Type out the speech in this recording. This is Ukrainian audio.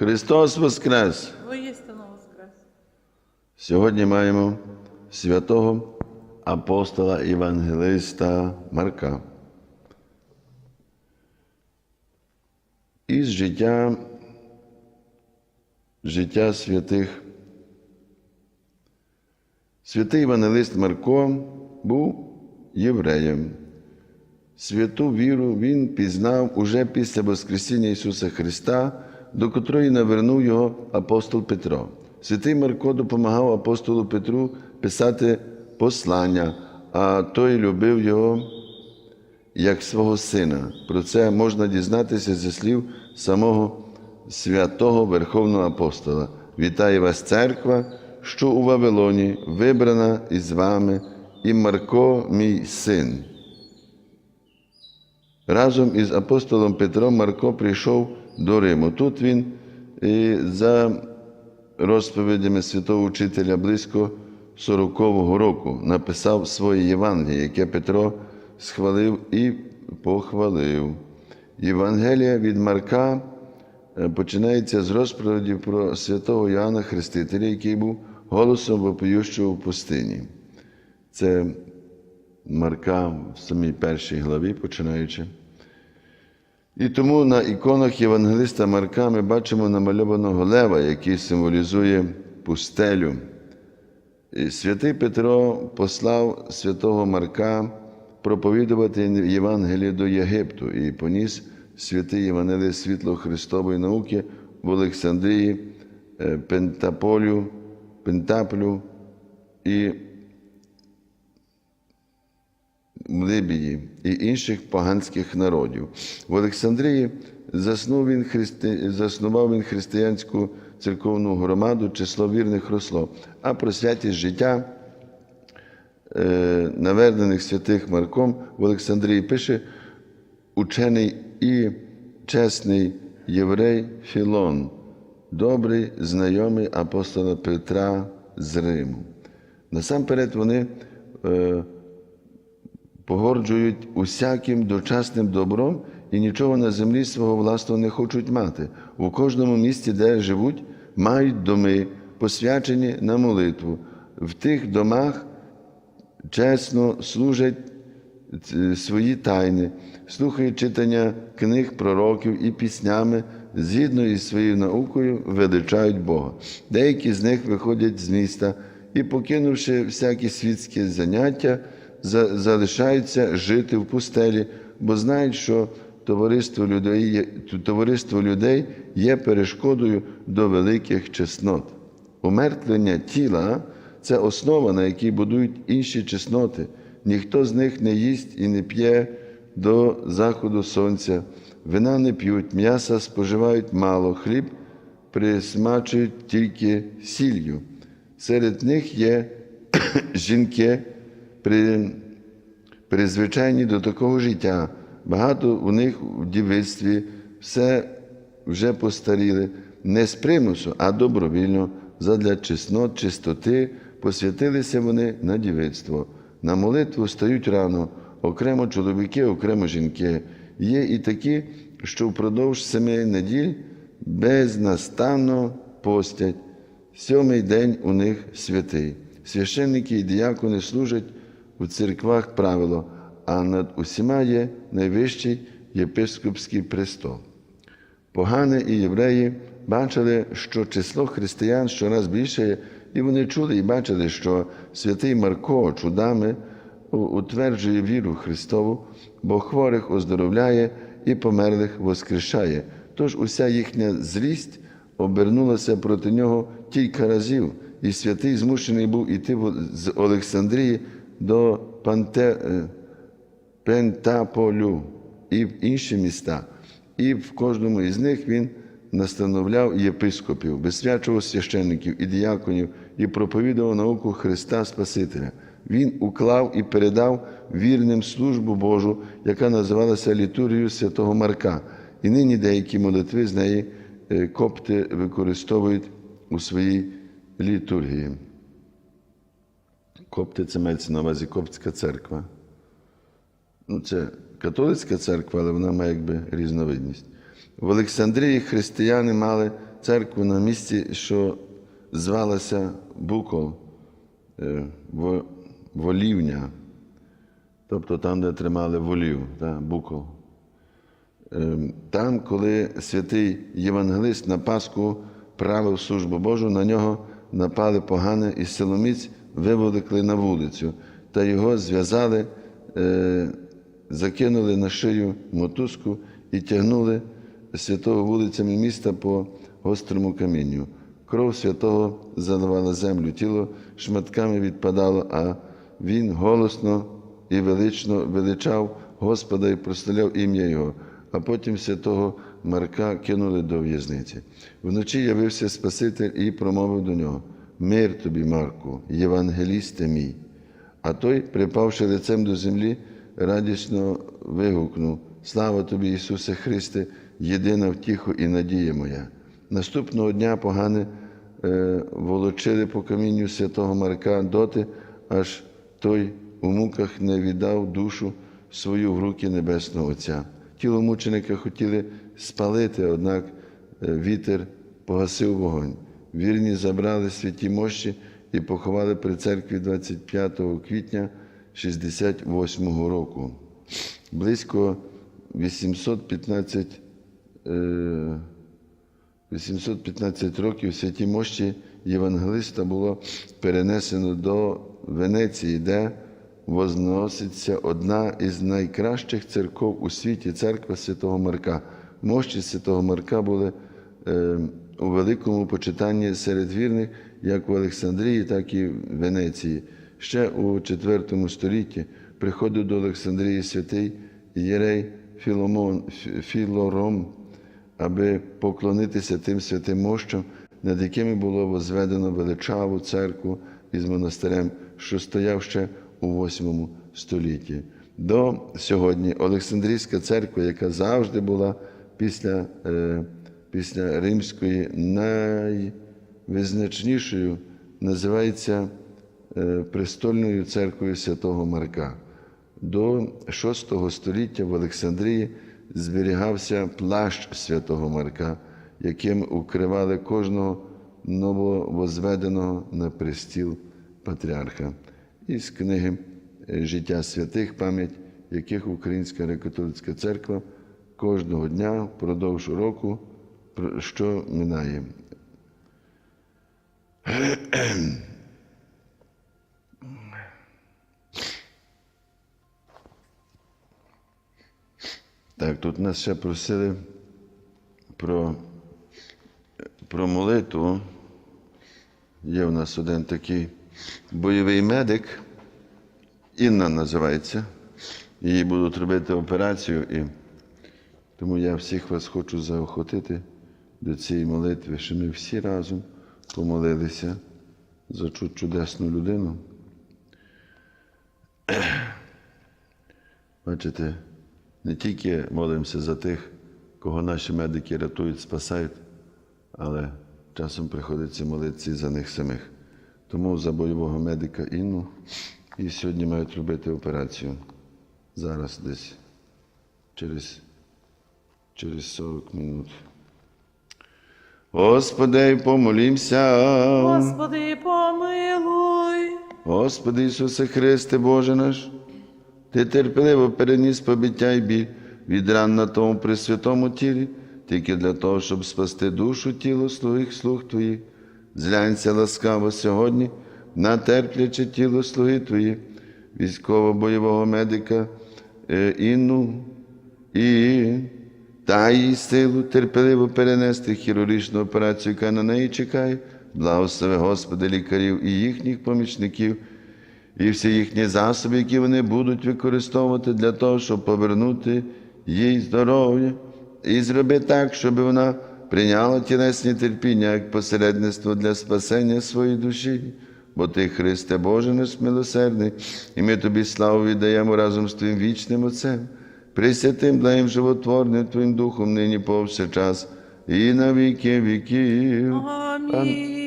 Христос Воскрес! Воістину воскрес. Сьогодні маємо святого апостола Євангелиста Марка. Із життя, життя святих. Святий Євангелист Марко був євреєм. Святу віру він пізнав уже після Воскресіння Ісуса Христа, до котрої навернув його апостол Петро. Святий Марко допомагав апостолу Петру писати послання, а той любив його як свого сина. Про це можна дізнатися зі слів самого святого Верховного апостола. Вітає вас, церква, що у Вавилоні вибрана із вами, і Марко, мій син. Разом із апостолом Петром Марко прийшов до Риму. Тут він за розповідями святого учителя близько 40-го року написав своє Євангеліє, яке Петро схвалив і похвалив. Євангелія від Марка е, починається з розповіді про святого Йоанна Хрестителя, який був голосом вопоющого в пустині. Це Марка в самій першій главі, починаючи. І тому на іконах Євангелиста Марка ми бачимо намальованого лева, який символізує пустелю. І Святий Петро послав святого Марка проповідувати Євангеліє до Єгипту і поніс святий Євангеліє світло Христової науки в Олександрії, е, Пентаполю, Пентаплю і Либії і інших поганських народів. В Олександрії заснув він христи... заснував він християнську церковну громаду, число вірних росло, а про святість життя е, навернених святих Марком в Олександрії пише учений і чесний єврей Філон, добрий знайомий апостола Петра з Риму. Насамперед вони е, погорджують усяким дочасним добром і нічого на землі свого власного не хочуть мати. У кожному місті, де живуть, мають доми, посвячені на молитву. В тих домах чесно служать е, свої тайни, слухають читання книг пророків і піснями, згідно із своєю наукою, величають Бога. Деякі з них виходять з міста і, покинувши всякі світські заняття, за- залишаються жити в пустелі, бо знають, що товариство людей, товариство людей є перешкодою до великих чеснот. Умертвлення тіла це основа, на якій будують інші чесноти. Ніхто з них не їсть і не п'є до заходу сонця, вина не п'ють, м'яса споживають мало, хліб присмачують тільки сіллю. Серед них є жінки, при, призвичайні до такого життя. Багато у них в дівицтві все вже постаріли, не з примусу, а добровільно, задля чеснот, чистоти, посвятилися вони на дівицтво. На молитву стають рано, окремо чоловіки, окремо жінки. Є і такі, що впродовж семи неділь безнастанно постять. Сьомий день у них святий. Священники і діякони служать у церквах правило, а над усіма є найвищий єпископський престол. Погани і євреї бачили, що число християн щораз більшає, і вони чули і бачили, що святий Марко чудами утверджує віру Христову, бо хворих оздоровляє і померлих воскрешає. Тож уся їхня злість обернулася проти нього кілька разів, і святий змушений був іти з Олександрії до Панте, е, Пентаполю і в інші міста. І в кожному із них він настановляв єпископів, безсвячував священників і діяконів і проповідував науку Христа Спасителя. Він уклав і передав вірним службу Божу, яка називалася літургією святого Марка. І нині деякі молитви з неї е, копти використовують у своїй літургії. Копти це мається на увазі коптська церква. Ну, це католицька церква, але вона має якби різновидність. В Олександрії християни мали церкву на місці, що звалася Букол, е, Волівня, тобто там, де тримали волів, та, Букол. Ем, Там, коли святий Євангелист на Пасху правив службу Божу, на нього напали погане і силоміць виволикли на вулицю, та його зв'язали, е, закинули на шию мотузку і тягнули святого вулицями міста по гострому камінню. Кров святого заливала землю, тіло шматками відпадало, а він голосно і велично величав Господа і прославляв ім'я Його, а потім святого Марка кинули до в'язниці. Вночі явився Спаситель і промовив до нього: Мир тобі, Марку, євангелісте мій. А той, припавши лицем до землі, радісно вигукнув: Слава тобі, Ісусе Христе, єдина втіху і надія моя. Наступного дня погане е, волочили по камінню святого Марка доти, аж той у муках не віддав душу свою в руки Небесного Отця. Тіло мученика хотіли спалити, однак е, вітер погасив вогонь. Вірні забрали святі мощі і поховали при церкві 25 квітня 68 року. Близько 815 е, 815 років святі мощі Євангелиста було перенесено до Венеції, де возноситься одна із найкращих церков у світі церква Святого Марка. Мощі Святого Марка були е, у великому почитанні серед вірних як в Олександрії, так і в Венеції. Ще у IV столітті приходив до Олександрії святий Єрей Філомон, Філором, аби поклонитися тим святим мощам, над якими було возведено величаву церкву із монастирем, що стояв ще у VIII столітті. До сьогодні Олександрійська церква, яка завжди була після, е, після римської найвизначнішою, називається е, престольною церквою святого Марка. До VI століття в Олександрії зберігався плащ святого Марка, яким укривали кожного нововозведеного на престіл патріарха. Із книги Життя святих, пам'ять яких Українська греко-католицька церква кожного дня впродовж року, що минає. Так, тут нас ще просили про, про молитву. Є в нас один такий бойовий медик, Інна називається. Їй будуть робити операцію, і тому я всіх вас хочу заохотити до цієї молитви, що ми всі разом помолилися за цю чудесну людину. Бачите, не тільки молимося за тих, кого наші медики рятують, спасають, але часом приходиться молитися і за них самих. Тому за бойового медика Інну і сьогодні мають робити операцію. Зараз десь через, через 40 минут. Господи, помолімся. Господи, помилуй. Господи Ісусе Христе, Боже наш, Ти терпеливо переніс побиття й біль від ран на тому пресвятому тілі, тільки для того, щоб спасти душу тіло слугих слуг Твоїх. Зглянься ласкаво сьогодні на терпляче тіло слуги Твої, військово-бойового медика е, Інну і та їй силу терпеливо перенести хірургічну операцію, яка на неї чекає. Благослови, Господи, лікарів і їхніх помічників, і всі їхні засоби, які вони будуть використовувати для того, щоб повернути їй здоров'я, і зроби так, щоб вона прийняла тілесні терпіння як посередництво для спасення своєї душі. Бо ти, Христе Боже наш милосердний, і ми тобі славу віддаємо разом з Твоїм вічним Отцем, присвятим даєм животворним Твоїм Духом нині повсякчас і на віки віків. Амінь.